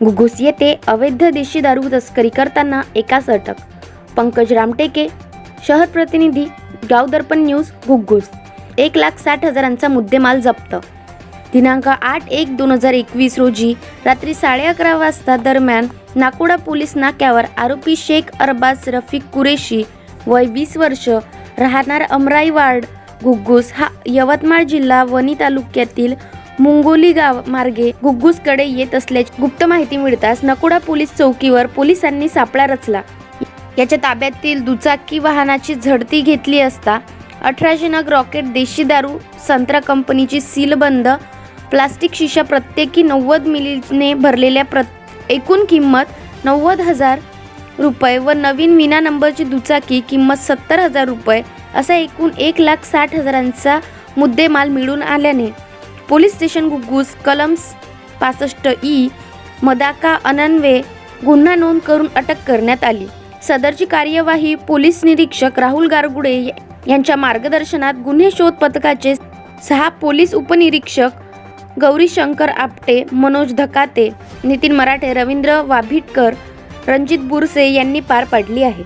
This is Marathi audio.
घुघुस येथे अवैध देशी दारू तस्करी करताना एकाच अटक. पंकज रामटेके शहर प्रतिनिधी गावदर्पण न्यूज घुघुस एक लाख साठ हजारांचा मुद्देमाल जप्त. दिनांक आठ एक दोन हजार एकवीस रोजी रात्री साडे अकरा वाजता दरम्यान नाकोडा पोलीस नाक्यावर आरोपी शेख अरबाज रफिक कुरेशी वय वीस वर्ष राहणार अमराई वार्ड घुग्गुस हा यवतमाळ जिल्हा वणी तालुक्यातील मुंगोली गाव मार्गे गुग्गूसकडे येत असल्याची गुप्त माहिती मिळताच नकोडा पोलीस चौकीवर पोलिसांनी सापळा रचला. याच्या ताब्यातील दुचाकी वाहनाची झडती घेतली असता अठराशे नग रॉकेट देशी दारू संत्रा कंपनीची सीलबंद प्लास्टिक शिशा प्रत्येकी नव्वद मिलीने भरलेल्या प्र एकूण किंमत नव्वद हजार रुपये व नवीन विना नंबरची दुचाकी किंमत सत्तर हजार रुपये असा एकूण एक लाख साठ हजारांचा मुद्देमाल मिळून आल्याने पोलीस स्टेशन गुग्गूस कलम पासष्ट ई मदाका अनन्वे गुन्हा नोंद करून अटक करण्यात आली. सदरची कार्यवाही पोलीस निरीक्षक राहुल गारगुडे यांच्या मार्गदर्शनात गुन्हे शोध पथकाचे सहा पोलीस उपनिरीक्षक गौरी शंकर आपटे मनोज धकाते नितीन मराठे रवींद्र वाभिटकर रणजित बुरसे यांनी पार पाडली आहे.